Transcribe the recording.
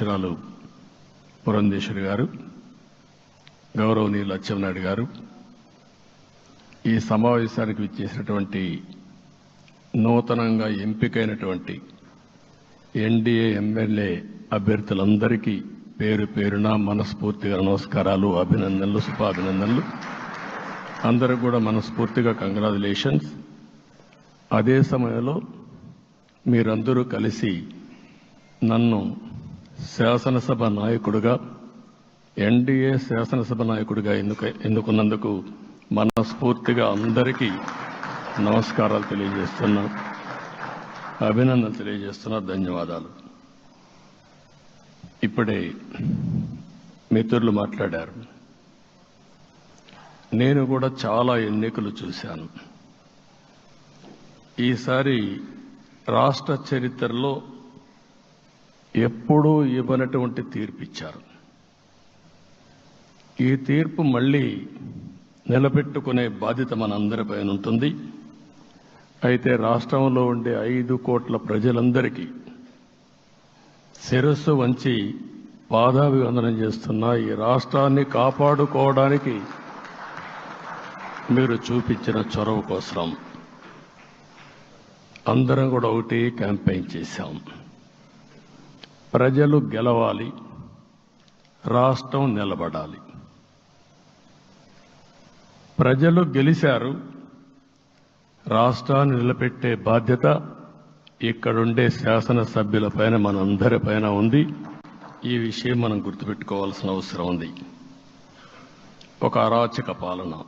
అధ్యక్షురాలు పురంధేశ్వరి గారు గౌరవనీయులు అచ్చెన్నాయుడు గారు ఈ సమావేశానికి విచ్చేసినటువంటి నూతనంగా ఎంపికైనటువంటి ఎన్డీఏ ఎమ్మెల్యే అభ్యర్థులందరికీ పేరు పేరున మనస్ఫూర్తిగా నమస్కారాలు అభినందనలు శుభాభినందనలు. అందరూ కూడా మనస్ఫూర్తిగా కంగ్రాచులేషన్స్. అదే సమయంలో మీరందరూ కలిసి నన్ను శాసనసభ నాయకుడుగా ఎన్డీఏ శాసనసభ నాయకుడిగా ఎన్నుక ఎన్నుకున్నందుకు మనస్ఫూర్తిగా అందరికీ నమస్కారాలు తెలియజేస్తున్నా అభినందన తెలియజేస్తున్నా ధన్యవాదాలు. ఇప్పుడే మిత్రులు మాట్లాడారు. నేను కూడా చాలా ఎన్నికలు చూశాను. ఈసారి రాష్ట్ర చరిత్రలో ఎప్పుడూ ఇవ్వనటువంటి తీర్పు ఇచ్చారు. ఈ తీర్పు మళ్ళీ నిలబెట్టుకునే బాధ్యత మనందరిపైన ఉంటుంది. అయితే రాష్ట్రంలో ఉండే ఐదు కోట్ల ప్రజలందరికీ శిరస్సు వంచి పాదాభివందనం చేస్తున్న ఈ రాష్ట్రాన్ని కాపాడుకోవడానికి మీరు చూపించిన చొరవ కోసం అందరం కూడా ఒకటి క్యాంపెయిన్ చేశాం. ప్రజలు గెలవాలి రాష్ట్రం నిలబడాలి. ప్రజలు గెలిచారు రాష్ట్రాన్ని నిలబెట్టే బాధ్యత ఇక్కడుండే శాసనసభ్యులపైన మనందరిపైన ఉంది. ఈ విషయం మనం గుర్తుపెట్టుకోవాల్సిన అవసరం ఉంది. ఒక అరాచక పాలన.